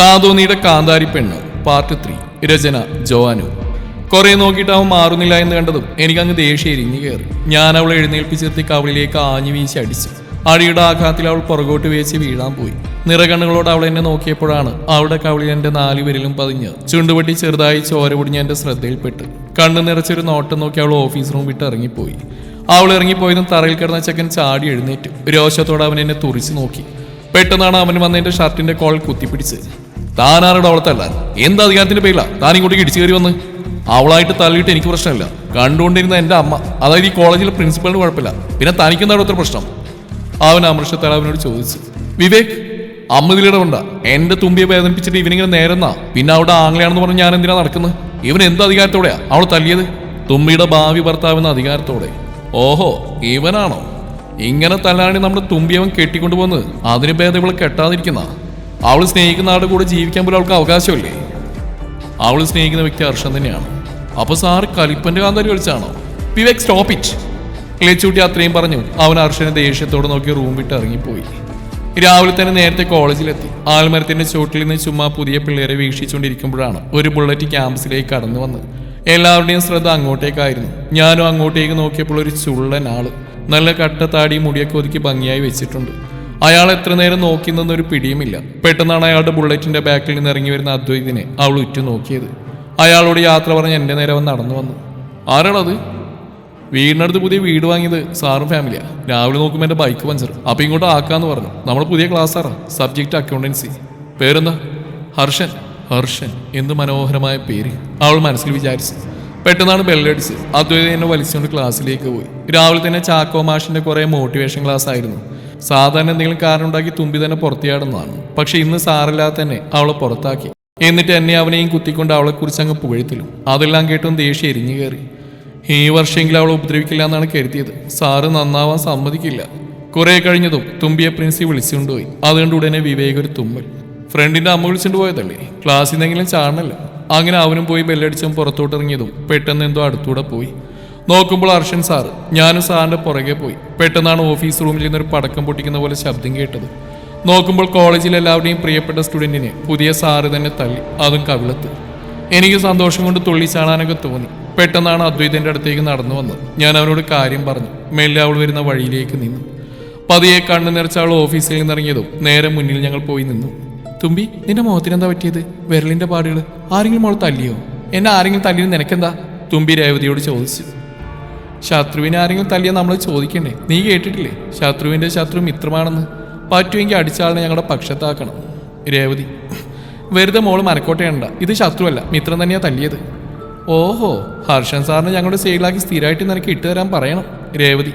താതോന്നിയുടെ കാന്താരി പെണ്ണ് part three രചന ജോവാനു. കുറെ നോക്കിയിട്ട് അവൻ മാറുന്നില്ല എന്ന് കണ്ടതും എനിക്കങ്ങ് ദേഷ്യം എരിഞ്ഞു കയറി. ഞാൻ അവളെ എഴുന്നേൽപ്പിച്ചെത്തി കവളിലേക്ക് ആഞ്ഞു വീശി അടിച്ചു. അടിയുടെ ആഘാതത്തിൽ അവൾ പുറകോട്ട് വേച്ച് വീഴാൻ പോയി. നിറകണ്ണുകളോട് അവൾ എന്നെ നോക്കിയപ്പോഴാണ് അവളുടെ കവളിൽ എന്റെ നാല് വിരലും പതിഞ്ഞ് ചുണ്ടുപൊട്ടി ചെറുതായി ചോര പൊടിഞ്ഞ് എന്റെ ശ്രദ്ധയിൽപ്പെട്ട്. കണ്ണു നിറച്ചൊരു നോട്ടം നോക്കി അവൾ ഓഫീസ് റൂം വിട്ട് ഇറങ്ങിപ്പോയി. അവൾ ഇറങ്ങിപ്പോയതും തറയിൽ കിടന്ന ചെക്കൻ ചാടി എഴുന്നേറ്റു. രോഷത്തോടെ അവൻ എന്നെ തുറിച്ചു നോക്കി. പെട്ടെന്നാണ് അവൻ വന്ന് എന്റെ ഷർട്ടിന്റെ കോൾ കുത്തിപ്പിടിച്ച്. താനാരുടെ അവളെ അവളത്തല്ല? എന്താ അധികാരത്തിന്റെ പേരില? താൻ ഇങ്ങോട്ടേക്ക് ഇടിച്ചു കയറി വന്ന്? അവളായിട്ട് തള്ളിയിട്ട് എനിക്ക് പ്രശ്നമില്ല. കണ്ടുകൊണ്ടിരുന്ന എന്റെ അമ്മ അതായത് ഈ കോളേജിലെ പ്രിൻസിപ്പലിന് കുഴപ്പമില്ല. പിന്നെ തനിക്കെന്താണ് ഒത്തിരി പ്രശ്നം? അവൻ അമൃഷത്താൽ അവനോട് ചോദിച്ചു. വിവേക് അമ്മ ഇതിലിടവണ്ട എന്റെ തുമ്പിയെ വേദനിപ്പിച്ചിട്ട് ഇവനിങ്ങനെ നേരെന്നാ പിന്നെ അവിടെ ആംഗ്ലയാണെന്ന് പറഞ്ഞ് ഞാൻ എന്തിനാ നടക്കുന്നത്? ഇവൻ എന്ത് അധികാരത്തോടെയാ? അവൾ തല്ലിയത്? തുമ്പിയുടെ ഭാവി ഭർത്താവെന്ന അധികാരത്തോടെ. ഓഹോ ഇവനാണോ? ഇങ്ങനെ തല്ലാണി നമ്മുടെ തുമ്പിയവൻ കെട്ടിക്കൊണ്ടുപോകുന്നത്? അതിന് ഭേദം ഇവളെ കെട്ടാതിരിക്കുന്ന അവൾ സ്നേഹിക്കുന്ന ആളുടെ കൂടെ ജീവിക്കാൻ പോലും അവൾക്ക് അവകാശമില്ലേ? അവൾ സ്നേഹിക്കുന്ന വ്യക്തി ഹർഷൻ തന്നെയാണ്. അപ്പൊ സാർ കലിപ്പന്റെ കാന്തരി കളിച്ചാണോ വിവേക് സ്റ്റോപ്പ് ഇറ്റ് ക്ലേച്ചൂട്ടി അത്രയും പറഞ്ഞു. അവൻ ഹർഷനെ ദേഷ്യത്തോടെ നോക്കി റൂം വിട്ട് ഇറങ്ങിപ്പോയി. രാവിലെ തന്നെ നേരത്തെ കോളേജിലെത്തി. ആൽമരത്തിന്റെ ചോട്ടിൽ നിന്ന് ചുമ്മാ പുതിയ പിള്ളേരെ വീക്ഷിച്ചുകൊണ്ടിരിക്കുമ്പോഴാണ് ഒരു ബുള്ളറ്റ് ക്യാമ്പസിലേക്ക് കടന്നു വന്നത്. എല്ലാവരുടെയും ശ്രദ്ധ അങ്ങോട്ടേക്കായിരുന്നു. ഞാനും അങ്ങോട്ടേക്ക് നോക്കിയപ്പോൾ ഒരു ചുള്ളൻ ആൾ. നല്ല കട്ട താടി മുടിയൊക്കെ ഒതുക്കി ഭംഗിയായി വെച്ചിട്ടുണ്ട്. അയാൾ എത്ര നേരം നോക്കി നിന്നൊരു പിടിയുമില്ല. പെട്ടെന്നാണ് അയാളുടെ ബുള്ളറ്റിന്റെ ബാക്കിൽ നിന്ന് ഇറങ്ങി വരുന്ന അദ്വൈതിനെ അവൾ ഉറ്റു നോക്കിയത് അയാളോട് യാത്ര പറഞ്ഞ് എന്റെ നേരെ വന്ന് നടന്നു വന്നു. ആരാണത് വീടിനടുത്ത് പുതിയ വീട് വാങ്ങിയത് സാറും ഫാമിലിയാ രാവിലെ നോക്കുമ്പോൾ എന്റെ ബൈക്ക് പഞ്ചർ. അപ്പൊ ഇങ്ങോട്ട് ആക്കാന്ന് പറഞ്ഞു. നമ്മൾ പുതിയ ക്ലാസ് സാറാ സബ്ജക്ട് അക്കൗണ്ടൻസി പേരെന്താ? ഹർഷൻ. ഹർഷൻ എന്ത് മനോഹരമായ പേര്. അവൾ മനസ്സിൽ വിചാരിച്ചു. പെട്ടെന്നാണ് ബെല്ലടിച്ച് അദ്വൈത എന്നെ വലിച്ചുകൊണ്ട് ക്ലാസ്സിലേക്ക് പോയി. രാവിലെ തന്നെ ചാക്കോ മാഷിന്റെ കുറേ മോട്ടിവേഷൻ ക്ലാസ് ആയിരുന്നു. സാധാരണ എന്തെങ്കിലും കാരണം ഉണ്ടാക്കി തുമ്പി തന്നെ പുറത്തിയാടുന്നതാണ്. പക്ഷെ ഇന്ന് സാറില്ലാതെ തന്നെ അവളെ പുറത്താക്കി. എന്നിട്ട് എന്നെ അവനെയും കുത്തിക്കൊണ്ട് അവളെ കുറിച്ച് അങ്ങ് പുകഴ്ത്തിലും. അതെല്ലാം കേട്ടും ദേഷ്യം എരിഞ്ഞു കയറി. ഈ വർഷമെങ്കിലും അവളെ ഉപദ്രവിക്കില്ല എന്നാണ് കരുതിയത്. സാറ് നന്നാവാൻ സമ്മതിക്കില്ല. കുറെ കഴിഞ്ഞതും തുമ്പിയെ പ്രിൻസി വിളിച്ചുകൊണ്ടുപോയി. അതുകൊണ്ട് ഉടനെ വിവേക് ഒരു തുമ്മൽ. ഫ്രണ്ടിന്റെ അമ്മ വിളിച്ചുകൊണ്ട് പോയതല്ലേ? ക്ലാസ്സിൽ നിന്നെങ്കിലും ചാടണല്ലോ. അങ്ങനെ അവനും പോയി ബെല്ലടിച്ചും പുറത്തോട്ടിറങ്ങിയതും പെട്ടെന്ന് എന്തോ അടുത്തൂടെ പോയി. നോക്കുമ്പോൾ അർഷൻ സാറ് ഞാനും സാറിന്റെ പുറകെ പോയി. പെട്ടെന്നാണ് ഓഫീസ് റൂമിൽ നിന്നൊരു പടക്കം പൊട്ടിക്കുന്ന പോലെ ശബ്ദം കേട്ടത്. നോക്കുമ്പോൾ കോളേജിൽ എല്ലാവരുടെയും പ്രിയപ്പെട്ട സ്റ്റുഡന്റിനെ പുതിയ സാറ് തന്നെ തള്ളി അതും കവിളത്ത്. എനിക്ക് സന്തോഷം കൊണ്ട് തുള്ളി ചാടാനൊക്കെ തോന്നി. പെട്ടെന്നാണ് അദ്വൈതന്റെ അടുത്തേക്ക് നടന്നു വന്നത്. ഞാൻ അവനോട് കാര്യം പറഞ്ഞു. മെല്ലെ അവൾ വരുന്ന വഴിയിലേക്ക് നിന്നു. പതിയെ കണ്ണു നിറച്ച അവൾ ഓഫീസിൽ നിന്നിറങ്ങിയതും നേരെ മുന്നിൽ ഞങ്ങൾ പോയി നിന്നു. തുമ്പി നിന്റെ മുഖത്തിന് എന്താ പറ്റിയത്? വിരലിന്റെ പാടുകൾ ആരെങ്കിലും അവൾ തല്ലിയോ? എന്നെ ആരെങ്കിലും തല്ലിയത് നിനക്കെന്താ? തുമ്പി രേവതിയോട് ചോദിച്ചു. ശത്രുവിനെ ആരെങ്കിലും തല്ലിയാൽ നമ്മൾ ചോദിക്കണ്ടേ? നീ കേട്ടിട്ടില്ലേ? ശത്രുവിന്റെ ശത്രു മിത്രമാണെന്ന്. പറ്റുമെങ്കിൽ അടിച്ചാളിനെ ഞങ്ങളുടെ പക്ഷത്താക്കണം. രേവതി വെറുതെ മോൾ മനക്കോട്ടയുണ്ട ഇത് ശത്രുവല്ല മിത്രം തന്നെയാണ് തല്ലിയത്. ഓഹോ ഹർഷൻ സാറിന് ഞങ്ങളുടെ സൈഡിലാക്കി സ്ഥിരമായിട്ട് നിനക്ക് ഇട്ട് തരാൻ പറയണം. രേവതി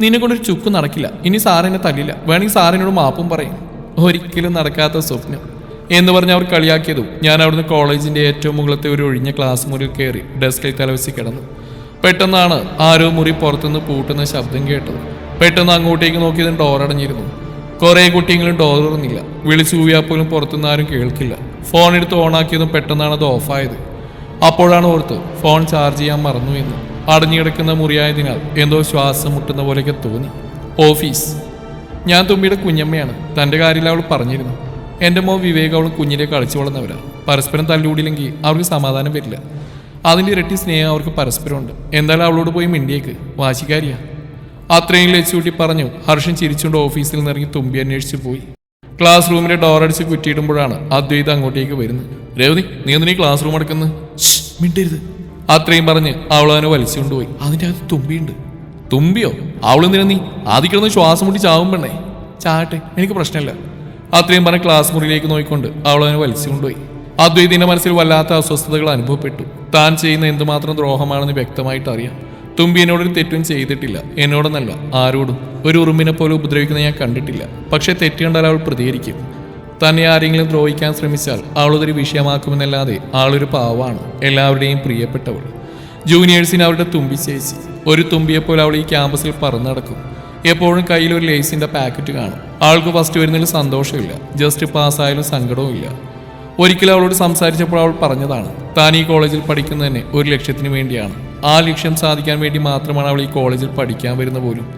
നിന്നെ കൊണ്ടൊരു ചുക്ക് നടക്കില്ല. ഇനി സാറിനെ തല്ലില്ല. വേണമെങ്കിൽ സാറിനോട് മാപ്പും പറയും. ഒരിക്കലും നടക്കാത്ത സ്വപ്നം. എന്ന് പറഞ്ഞ് അവർ കളിയാക്കിയതും ഞാൻ അവിടുന്ന് കോളേജിന്റെ ഏറ്റവും മുകളിലത്തെ ഒരു ഒഴിഞ്ഞ ക്ലാസ് മുറിയിൽ കയറി ഡെസ്കിൽ തലവെച്ച് കിടന്നു. പെട്ടെന്നാണ് ആരോ മുറി പുറത്തുനിന്ന് പൂട്ടുന്ന ശബ്ദം കേട്ടത്. പെട്ടെന്ന് അങ്ങോട്ടേക്ക് നോക്കിയതും ഡോർ അടഞ്ഞിരുന്നു. കുറെ കുട്ടിയെങ്കിലും ഡോർ തുറന്നില്ല. വിളിച്ചു പോലും പുറത്തുനിന്ന് ആരും കേൾക്കില്ല. ഫോൺ എടുത്ത് ഓണാക്കിയതും പെട്ടെന്നാണ് അത് ഓഫായത് അപ്പോഴാണ് ഓർത്ത് ഫോൺ ചാർജ് ചെയ്യാൻ മറന്നു എന്ന്. അടഞ്ഞു കിടക്കുന്ന മുറിയായതിനാൽ എന്തോ ശ്വാസം മുട്ടുന്ന പോലെയൊക്കെ തോന്നി. ഓഫീസ് ഞാൻ തുമ്പിയുടെ കുഞ്ഞമ്മയാണ്. തന്റെ കാര്യത്തിൽ അവൾ പറഞ്ഞിരുന്നു. എന്റെ മോൻ വിവേക് അവൾ കുഞ്ഞിലെ കളിച്ചു വളർന്നവരാണ് പരസ്പരം തല്ലുകൂടിയില്ലെങ്കിൽ അവർക്ക് സമാധാനം വരില്ല. അതിന്റെ ഇരട്ടി സ്നേഹം അവർക്ക് പരസ്പരമുണ്ട്. എന്തായാലും അവളോട് പോയി മിണ്ടിയേക്ക്. വാശിക്കാരിയാ. അത്രയും ലച്ചുകൂട്ടി പറഞ്ഞു. ഹർഷൻ ചിരിച്ചുകൊണ്ട് ഓഫീസിൽ നിന്ന് ഇറങ്ങി തുമ്പി അന്വേഷിച്ചു പോയി. ക്ലാസ് റൂമിന്റെ ഡോർ അടിച്ച് കുറ്റിയിടുമ്പോഴാണ് അദ്വൈത അങ്ങോട്ടേക്ക് വരുന്നത്. രേവതി നീ എന്തിനീ ക്ലാസ് റൂം അടക്കുന്നത്? മിണ്ടരുത്. അത്രയും പറഞ്ഞ് അവൾ അവനെ വലിച്ചുകൊണ്ടുപോയി. അതിന്റെ അകത്ത് തുമ്പിയുണ്ട്. തുമ്പിയോ? അവളെന്തിനാ നീ? ആദ്യം ശ്വാസം മുട്ടി ചാവും പെണ്ണേ. ചാട്ടെ എനിക്ക് പ്രശ്നമില്ല. അത്രയും പറഞ്ഞ് ക്ലാസ് മുറിയിലേക്ക് നോക്കിക്കൊണ്ട് അവൾ അവനെ വലിച്ചുകൊണ്ടുപോയി. അദ്വൈതിന്റെ മനസ്സിൽ വല്ലാത്ത അസ്വസ്ഥതകൾ അനുഭവപ്പെട്ടു. താൻ ചെയ്യുന്ന എന്തുമാത്രം ദ്രോഹമാണെന്ന് വ്യക്തമായിട്ട് അറിയാം തുമ്പി എന്നോടൊരു തെറ്റും ചെയ്തിട്ടില്ല. എന്നോടെന്നല്ല ആരോടും. ഒരു ഉറുമ്പിനെ പോലെ ഉപദ്രവിക്കുന്ന ഞാൻ കണ്ടിട്ടില്ല. പക്ഷേ തെറ്റ് കണ്ടാൽ അവൾ പ്രതികരിക്കും. തന്നെ ആരെങ്കിലും ദ്രോഹിക്കാൻ ശ്രമിച്ചാൽ അവളതൊരു വിഷയമാക്കുമെന്നല്ലാതെ ആളൊരു പാവാണ്. എല്ലാവരുടെയും പ്രിയപ്പെട്ടവൾ. ജൂനിയേഴ്സിന് അവരുടെ തുമ്പി ചേച്ചി. ഒരു തുമ്പിയെപ്പോലെ അവൾ ഈ ക്യാമ്പസിൽ പറന്നു നടക്കും എപ്പോഴും കയ്യിൽ ഒരു ലേസിന്റെ പാക്കറ്റ് കാണും. ആൾക്ക് ഫസ്റ്റ് വരുന്നതിൽ സന്തോഷമില്ല. ജസ്റ്റ് പാസ്സായാലും സങ്കടവും ഇല്ല ഒരിക്കലും അവളോട് സംസാരിച്ചപ്പോൾ അവൾ പറഞ്ഞതാണ് താൻ ഈ കോളേജിൽ പഠിക്കുന്നത് തന്നെ ഒരു ലക്ഷ്യത്തിന് വേണ്ടിയാണ്. ആ ലക്ഷ്യം സാധിക്കാൻ വേണ്ടി മാത്രമാണ് അവൾ ഈ കോളേജിൽ പഠിക്കാൻ വരുന്ന പോലും.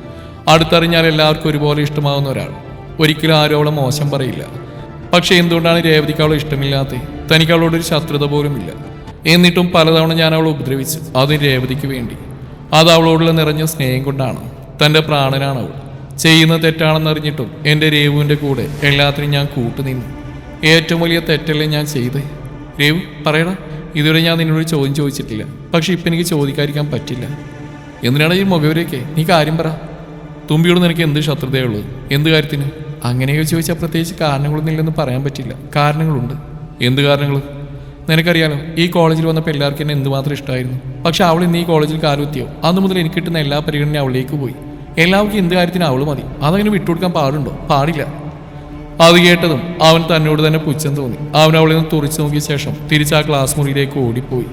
അടുത്തറിഞ്ഞാൽ എല്ലാവർക്കും ഒരുപോലെ ഇഷ്ടമാവുന്ന ഒരാൾ. ഒരിക്കലും ആരും അവളെ മോശം പറയില്ല. പക്ഷെ എന്തുകൊണ്ടാണ് രേവതിക്ക് അവളെ ഇഷ്ടമില്ലാത്തത്? തനിക്ക് അവളോടൊരു ശത്രുത പോലുമില്ല. എന്നിട്ടും പലതവണ ഞാൻ അവളെ ഉപദ്രവിച്ചു. അതും രേവതിക്ക് വേണ്ടി. അത് അവളോടുള്ള നിറഞ്ഞ സ്നേഹം കൊണ്ടാണ്. തന്റെ പ്രാണനാണ് അവൾ. ചെയ്യുന്ന തെറ്റാണെന്നറിഞ്ഞിട്ടും എന്റെ രേവുവിന്റെ കൂടെ എല്ലാത്തിനും ഞാൻ കൂട്ടുനിന്നു. ഏറ്റവും വലിയ തെറ്റല്ലേ ഞാൻ ചെയ്തേ രേവ് പറയടാ. ഇതുവരെ ഞാൻ നിന്നോട് ചോദ്യം ചോദിച്ചിട്ടില്ല. പക്ഷെ ഇപ്പം എനിക്ക് ചോദിക്കാതിരിക്കാൻ പറ്റില്ല. എന്തിനാണ് ഈ മുഖവരേക്ക് നീ കാര്യം പറ. തുമ്പിയോട് നിനക്ക് എന്ത് ശത്രുതയുള്ളത് എന്ത് കാര്യത്തിന്? അങ്ങനെയൊക്കെ ചോദിച്ചാൽ പ്രത്യേകിച്ച് കാരണങ്ങളൊന്നും ഇല്ലെന്ന് പറയാൻ പറ്റില്ല. കാരണങ്ങളുണ്ട്. എന്ത് കാരണങ്ങൾ നിനക്കറിയാലോ ഈ കോളേജിൽ വന്നപ്പോൾ എല്ലാവർക്കും എന്നെ എന്തുമാത്രം ഇഷ്ടമായിരുന്നു. പക്ഷെ അവൾ ഇന്ന് ഈ കോളേജിൽ കാലുത്തിയോ അന്ന് മുതൽ എനിക്ക് കിട്ടുന്ന എല്ലാ പരിഗണനയും അവളിലേക്ക് പോയി. എല്ലാവർക്കും എന്ത് കാര്യത്തിന് അവൾ മതി. അതങ്ങനെ വിട്ടുകൊടുക്കാൻ പാടുണ്ടോ? പാടില്ല. അത് കേട്ടതും അവൻ തന്നോട് തന്നെ പുച്ഛം തോന്നി. അവൻ അവളിൽ നിന്ന് തുറച്ചു നോക്കിയ ശേഷം തിരിച്ച് ആ ക്ലാസ് മുറിയിലേക്ക് ഓടിപ്പോയി.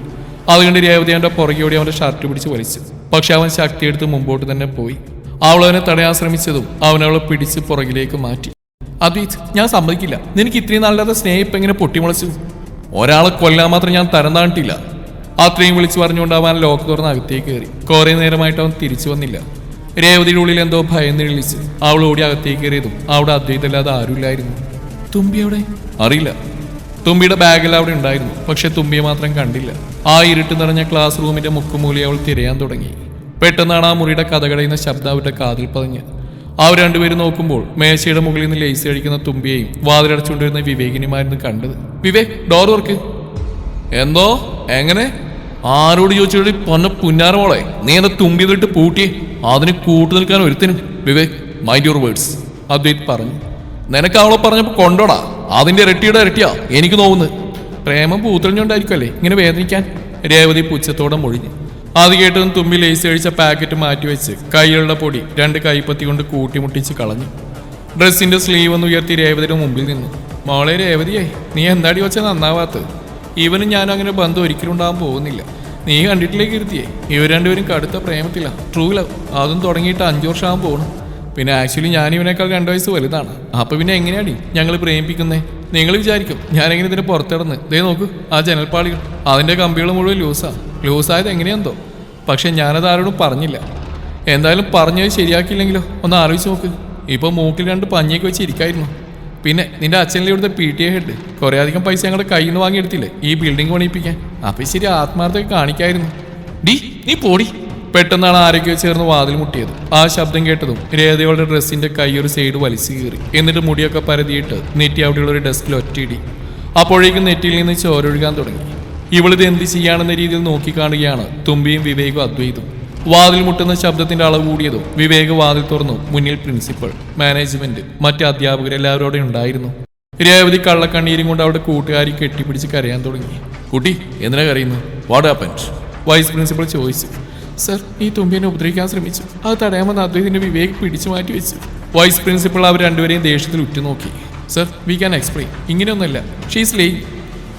അതുകൊണ്ട് രേവതി അവന്റെ പുറകെ ഓടി അവന്റെ ഷർട്ട് പിടിച്ച് വലിച്ചു. പക്ഷെ അവൻ ശക്തിയെടുത്ത് മുമ്പോട്ട് തന്നെ പോയി. അവൾ അവനെ തടയാൻ ശ്രമിച്ചതും അവൻ അവളെ പിടിച്ച് പുറകിലേക്ക് മാറ്റി. അദ്വൈത് ഞാൻ സമ്മതിക്കില്ല. നിനക്ക് ഇത്രയും നല്ലത് സ്നേഹം ഇപ്പം എങ്ങനെ പൊട്ടിമുളച്ചു. ഒരാളെ കൊല്ലാൻ മാത്രം ഞാൻ തരം താണ്ടിട്ടില്ല. അത്രയും വിളിച്ചു പറഞ്ഞുകൊണ്ട് അവൻ ലോക്ക് തുറന്ന് അകത്തേക്ക് കയറി. കുറേ നേരമായിട്ട് അവൻ തിരിച്ചു വന്നില്ല. രേവതിയുടെ ഉള്ളിൽ എന്തോ ഭയം നിഴലിച്ച് അവൾ ഓടി അകത്തേക്ക് കയറിയതും അവിടെ അദ്വൈതല്ലാതെ ആരുമില്ലായിരുന്നു. തുമ്പി അവിടെ അറിയില്ല. തുമ്പിയുടെ ബാഗിൽ അവിടെ ഉണ്ടായിരുന്നു പക്ഷെ തുമ്പിയെ മാത്രം കണ്ടില്ല. ആ ഇരുട്ട് നിറഞ്ഞ ക്ലാസ് റൂമിന്റെ മുക്കുമൂലി അവൾ തിരയാൻ തുടങ്ങി. പെട്ടെന്നാണ് ആ മുറിയുടെ കഥകടയുന്ന ശബ്ദം അവരുടെ കാതിൽ പതിഞ്ഞ്. അവർ രണ്ടുപേരും നോക്കുമ്പോൾ മേശയുടെ മുകളിൽ നിന്ന് ലേസ് കഴിക്കുന്ന തുമ്പിയെയും വാതിലടച്ചുകൊണ്ടിരുന്ന വിവേകിനിമായിരുന്നു കണ്ടത്. വിവേക് ഡോർ വർക്ക് എന്തോ? എങ്ങനെ? ആരോട് ചോദിച്ചോളി പൊന്ന പുന്നാരമോളെ നീ എന്നെ തുമ്പി പൂട്ടി അതിന് കൂട്ടു നിൽക്കാൻ ഒരുത്തനും. Vivek mind your words Advait പറഞ്ഞു നിനക്ക് അവളെ പറഞ്ഞപ്പോ കൊണ്ടോടാ. അതിന്റെ ഇരട്ടിയുടെ ഇരട്ടിയാ. എനിക്ക് തോന്നുന്നു പ്രേമം പൂത്തെളിഞ്ഞോണ്ടായിരിക്കുമല്ലേ ഇങ്ങനെ വേദനിക്കാൻ? രേവതി പുച്ഛത്തോടെ മൊഴിഞ്ഞു. അത് കേട്ടതും തുമ്പി ലേസ് കഴിച്ച പാക്കറ്റ് മാറ്റി വെച്ച് കൈയിലുള്ള പൊടി രണ്ട് കൈപ്പത്തി കൊണ്ട് കൂട്ടിമുട്ടിച്ച് കളഞ്ഞു. ഡ്രസ്സിന്റെ സ്ലീവ് ഒന്ന് ഉയർത്തി രേവതിയുടെ മുമ്പിൽ നിന്നു. മോളെ രേവതിയായി നീ എന്താടി വെച്ചാൽ നന്നാവാത്തത്? ഇവനും ഞാനും അങ്ങനെ ബന്ധം ഒരിക്കലും ഉണ്ടാകാൻ പോകുന്നില്ല. നീ കണ്ടിട്ടില്ലേ കീർത്തിയെ? ഇവർ രണ്ടുപേരും കടുത്ത പ്രേമത്തില്ല ട്രൂ ലവ് അതും തുടങ്ങിയിട്ട് അഞ്ചു വർഷമാകാൻ പോകണം പിന്നെ ആക്ച്വലി ഞാൻ ഇവനേക്കാൾ രണ്ട് വയസ്സ് വലുതാണ്. അപ്പൊ പിന്നെ എങ്ങനെയാടി ഞങ്ങൾ പ്രേമിപ്പിക്കുന്നേ നിങ്ങൾ വിചാരിക്കും ഞാനെങ്ങനെ ഇതിന് പുറത്തിടന്ന്. ദേ നോക്ക് ആ ജനൽപ്പാളികൾ അതിന്റെ കമ്പികൾ മുഴുവൻ ലൂസാണ് ലൂസായത് എങ്ങനെയെന്തോ. പക്ഷെ ഞാനത് ആരോടും പറഞ്ഞില്ല. എന്തായാലും പറഞ്ഞത് ശരിയാക്കിയില്ലെങ്കിലോ? ഒന്ന് ആലോചിച്ച് നോക്ക്. ഇപ്പൊ മൂക്കിൽ രണ്ട് പഞ്ഞിയൊക്കെ വെച്ച് ഇരിക്കായിരുന്നു. പിന്നെ നിന്റെ അച്ഛനിലെ ഇവിടുത്തെ പി ടി എ ഹെഡ് കുറേ അധികം പൈസ ഞങ്ങളുടെ കയ്യിൽ നിന്ന് വാങ്ങിയെടുത്തില്ലേ? ഈ ബിൽഡിംഗ് പണിയിപ്പിക്കാൻ. അപ്പൊ ശരി ആത്മാർത്ഥമൊക്കെ കാണിക്കായിരുന്നു. ഡി നീ പോടി. പെട്ടെന്നാണ് ആരൊക്കെയോ ചേർന്ന് വാതിൽ മുട്ടിയത്. ആ ശബ്ദം കേട്ടതും രേതയുടെ ഡ്രസ്സിന്റെ കൈ ഒരു സൈഡ് വലിച്ചു കീറി. എന്നിട്ട് മുടിയൊക്കെ പരതിയിട്ട് നെറ്റി അവിടെയുള്ള ഒരു ഡെസ്കിൽ ഒറ്റയിടി. അപ്പോഴേക്കും നെറ്റിയിൽ നിന്ന് ചോരൊഴുകാൻ തുടങ്ങി. ഇവളിത് എന്ത് ചെയ്യാണെന്ന രീതിയിൽ നോക്കിക്കാണുകയാണ് തുമ്പിയും വിവേകും അദ്വൈതും. വാതിൽ മുട്ടുന്ന ശബ്ദത്തിന്റെ അളവ് കൂടിയതും വിവേക് വാതിൽ തുറന്നു മുന്നിൽ പ്രിൻസിപ്പൽ മാനേജ്മെന്റ് മറ്റ് അധ്യാപകർ എല്ലാവരോടെ ഉണ്ടായിരുന്നു. രേവതി കള്ളക്കണ്ണീരും കൊണ്ട് അവിടെ കൂട്ടുകാരി കെട്ടിപ്പിടിച്ച് കരയാൻ തുടങ്ങി. കുട്ടി എന്തിനാ കരയുന്നു? വാട്ട് ഹാപ്പൻഡ് വൈസ് പ്രിൻസിപ്പൽ ചോദിച്ചു. സർ ഈ തുമ്പിനെ ഉപദ്രവിക്കാൻ ശ്രമിച്ചു. അത് തടയാമെന്ന് അദ്ദേഹത്തിന്റെ വിവേക് പിടിച്ചു മാറ്റി വെച്ചു. വൈസ് പ്രിൻസിപ്പൾ അവർ രണ്ടുപേരെയും ദേഷ്യത്തിൽ ഉറ്റുനോക്കി. Sir we can explain ഇങ്ങനെയൊന്നുമല്ല. She's lay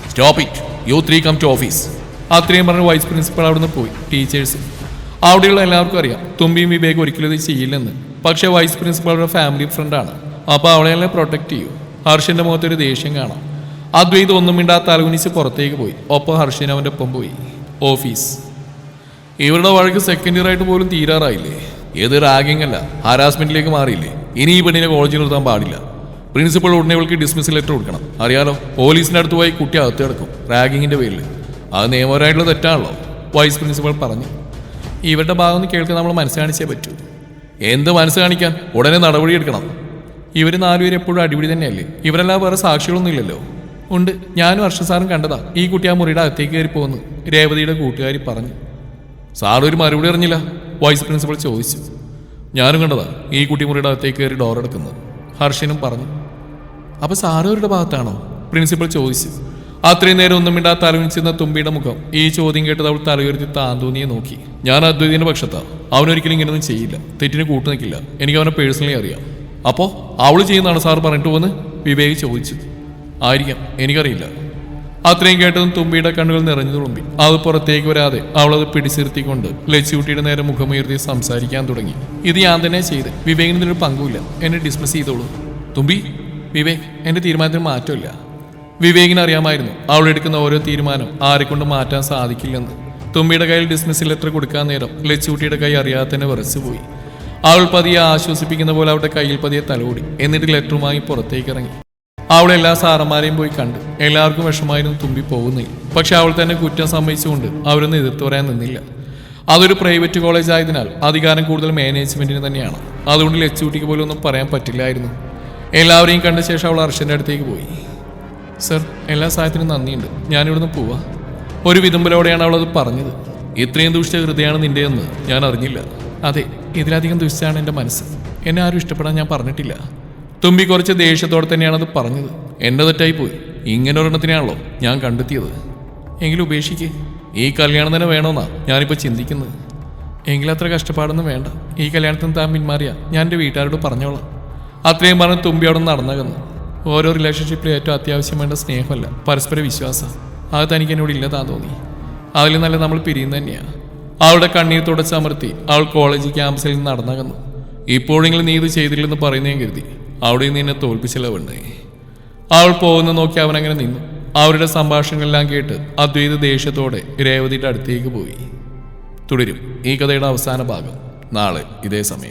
stop it you three come to office അത്രയും പറഞ്ഞ് വൈസ് പ്രിൻസിപ്പൾ അവിടുന്ന് പോയി. ടീച്ചേഴ്സ് അവിടെയുള്ള എല്ലാവർക്കും അറിയാം. തുമ്പിയും വിവേക് ഒരിക്കലും ഇത് ചെയ്യില്ലെന്ന്. പക്ഷേ വൈസ് അവരുടെ ഫാമിലി ഫ്രണ്ടാണ് അപ്പോൾ അവളെല്ലാം പ്രൊട്ടക്റ്റ് ചെയ്യൂ. ഹർഷന്റെ മുഖത്തൊരു ദേഷ്യം കാണാം. അദ്വൈത് ഒന്നും മിണ്ടാത്ത അലകുനിച്ച് പുറത്തേക്ക് പോയി. ഒപ്പം ഹർഷൻ അവന്റെ ഒപ്പം പോയി. ഓഫീസ്. ഇവരുടെ വഴക്ക് സെക്കൻഡ് ഇയർ ആയിട്ട് പോലും തീരാറായില്ലേ? ഏത് റാഗിംഗ് അല്ല ഹാരാസ്മെന്റിലേക്ക് മാറിയില്ലേ? ഇനി ഈ പെണ്ണിനെ കോളേജിൽ നിർത്താൻ പാടില്ല. പ്രിൻസിപ്പൾ ഉടനെ ഇവൾക്ക് ഡിസ്മിസ് ലെറ്റർ കൊടുക്കണം. അറിയാലോ? പോലീസിന്റെ അടുത്ത് പോയി കുട്ടി അകത്ത് കിടക്കും. റാഗിങ്ങിന്റെ പേരിൽ അത് നിയമപരമായിട്ടുള്ള തെറ്റാണല്ലോ. വൈസ് പ്രിൻസിപ്പൾ പറഞ്ഞു. ഇവരുടെ ഭാഗം കേൾക്കാൻ നമ്മൾ മനസ്സ് കാണിച്ചേ പറ്റൂ. എന്ത് മനസ്സ് കാണിക്കാൻ? ഉടനെ നടപടി എടുക്കണം. ഇവർ നാലുപേരും എപ്പോഴും അടിപിടി തന്നെയല്ലേ? ഇവരെല്ലാം വേറെ സാക്ഷികളൊന്നും ഇല്ലല്ലോ. ഉണ്ട് ഞാനും ഹർഷ സാറും കണ്ടതാ. ഈ കുട്ടി ആ മുറിയുടെ അകത്തേക്ക് കയറി പോകുന്നു രേവതിയുടെ കൂട്ടുകാരി പറഞ്ഞു. സാർ ഒരു മറുപടി അറിഞ്ഞില്ല വൈസ് പ്രിൻസിപ്പൾ ചോദിച്ചു. ഞാനും കണ്ടതാ ഈ കുട്ടി മുറിയുടെ അകത്തേക്ക് കയറി ഡോർ എടുക്കുന്നത് ഹർഷനും പറഞ്ഞു. അപ്പൊ സാറവരുടെ ഭാഗത്താണോ? പ്രിൻസിപ്പൾ ചോദിച്ചു. അത്രയും നേരം ഒന്നും മിണ്ടാ തലവിച്ചിരുന്ന തുമ്പിയുടെ മുഖം ഈ ചോദ്യം കേട്ടത് അവൾ തലയുയർത്തി താന്തോന്നിയെ നോക്കി. ഞാൻ അദ്വൈതിന്റെ പക്ഷത്താ. അവനൊരിക്കലും ഇങ്ങനെയൊന്നും ചെയ്യില്ല. തെറ്റിന് കൂട്ടു നിൽക്കില്ല. എനിക്ക് അവനെ പേഴ്സണലി അറിയാം. അപ്പോ അവൾ ചെയ്യുന്നതാണ് സാർ പറഞ്ഞിട്ട് പോന്ന് വിവേക് ചോദിച്ചു ആയിരിക്കാം. എനിക്കറിയില്ല. അത്രയും കേട്ടതും തുമ്പിയുടെ കണ്ണുകൾ നിറഞ്ഞു തുളുമ്പി. അത് പുറത്തേക്ക് വരാതെ അവളത് പിടിച്ചിരുത്തിക്കൊണ്ട് ലച്ചുകുട്ടിയുടെ നേരെ മുഖമുയർത്തി സംസാരിക്കാൻ തുടങ്ങി. ഇത് ഞാൻ തന്നെ ചെയ്ത്. വിവേകിന് ഇതിനൊരു പങ്കുമില്ല. എന്നെ ഡിസ്മിസ് ചെയ്തോളൂ. തുമ്പി വിവേക് എന്റെ തീരുമാനത്തിന് മാറ്റമില്ല. വിവേകിന് അറിയാമായിരുന്നു അവൾ എടുക്കുന്ന ഓരോ തീരുമാനം ആരെക്കൊണ്ട് മാറ്റാൻ സാധിക്കില്ലെന്ന്. തുമ്പിയുടെ കയ്യിൽ ഡിസ്മിസിൽ ലെറ്റർ കൊടുക്കാൻ നേരം ലച്ചുകുട്ടിയുടെ കൈ അറിയാതെ തന്നെ വിറച്ചുപോയി. അവൾ പതിയെ ആശ്വസിപ്പിക്കുന്ന പോലെ അവളുടെ കയ്യിൽ പതിയെ തലോടി. എന്നിട്ട് ലെറ്ററുമായി പുറത്തേക്ക് ഇറങ്ങി. അവൾ എല്ലാ സാറന്മാരെയും പോയി കണ്ടു. എല്ലാവർക്കും വിഷമായിരുന്നു തുമ്പി പോകുന്നില്ല പക്ഷെ അവൾ തന്നെ കുറ്റം സമ്മതിച്ചുകൊണ്ട് അവരൊന്നും എതിർത്ത് പറയാൻ നിന്നില്ല. അതൊരു പ്രൈവറ്റ് കോളേജ് ആയതിനാൽ അധികാരം കൂടുതൽ മാനേജ്മെന്റിന് തന്നെയാണ്. അതുകൊണ്ട് ലച്ചുകുട്ടിക്ക് പോലും ഒന്നും പറയാൻ പറ്റില്ലായിരുന്നു. എല്ലാവരെയും കണ്ട ശേഷം അവൾ അർഷന്റെ അടുത്തേക്ക് പോയി. സർ എല്ലാ സഹായത്തിനും നന്ദിയുണ്ട്. ഞാനിവിടുന്ന് പോവാ. ഒരു വിതുമ്പലോടെയാണ് അവളത് പറഞ്ഞത്. ഇത്രയും ദുഷിച്ച ഹൃദയമാണ് നിന്റെയെന്ന് ഞാൻ അറിഞ്ഞില്ല. അതെ ഇതിലധികം ദുഷിച്ചാണ് എന്റെ മനസ്സ്. എന്നെ ആരും ഇഷ്ടപ്പെടാൻ ഞാൻ പറഞ്ഞിട്ടില്ല. തുമ്പി കുറച്ച് ദേഷ്യത്തോടെ തന്നെയാണത് പറഞ്ഞത്. എന്റെ തെറ്റായി പോയി. ഇങ്ങനെ ഒരെണ്ണത്തിനാണല്ലോ ഞാൻ കണ്ടെത്തിയത്. എങ്കിലും ഉപേക്ഷിക്ക്. ഈ കല്യാണം തന്നെ വേണമെന്നാ ഞാനിപ്പോൾ ചിന്തിക്കുന്നത്. എങ്കിലും അത്ര കഷ്ടപ്പാടൊന്നും വേണ്ട. ഈ കല്യാണത്തിന് താൻ പിന്മാറിയാ. ഞാൻ എന്റെ വീട്ടുകാരോട് പറഞ്ഞോളാം. അത്രയും പറഞ്ഞ് തുമ്പി അവിടെ നടന്നകന്ന്. ഓരോ റിലേഷൻഷിപ്പിലും ഏറ്റവും അത്യാവശ്യം വേണ്ട സ്നേഹമല്ല. പരസ്പര വിശ്വാസം. അത് തനിക്ക് എന്നോട് ഇല്ലതാ തോന്നി. അതിൽ നല്ല നമ്മൾ പിരിയുന്നത് തന്നെയാണ് അവളുടെ കണ്ണീർ തുടച്ചമർത്തി അവൾ കോളേജ് ക്യാമ്പസിൽ നിന്ന് നടന്നകന്നു. ഇപ്പോഴെങ്കിലും നീ ഇത് ചെയ്തില്ലെന്ന് പറയുന്നേ കരുതി. അവിടെ നിന്ന് എന്നെ തോൽപ്പിച്ചല്ല വേണ്ടേ അവൾ പോകുന്ന നോക്കി അവൻ അങ്ങനെ നിന്നു. അവരുടെ സംഭാഷണങ്ങളെല്ലാം കേട്ട് അദ്വൈത ദേഷ്യത്തോടെ രേവതിയുടെ അടുത്തേക്ക് പോയി. തുടരും ഈ കഥയുടെ അവസാന ഭാഗം നാളെ ഇതേ സമയം.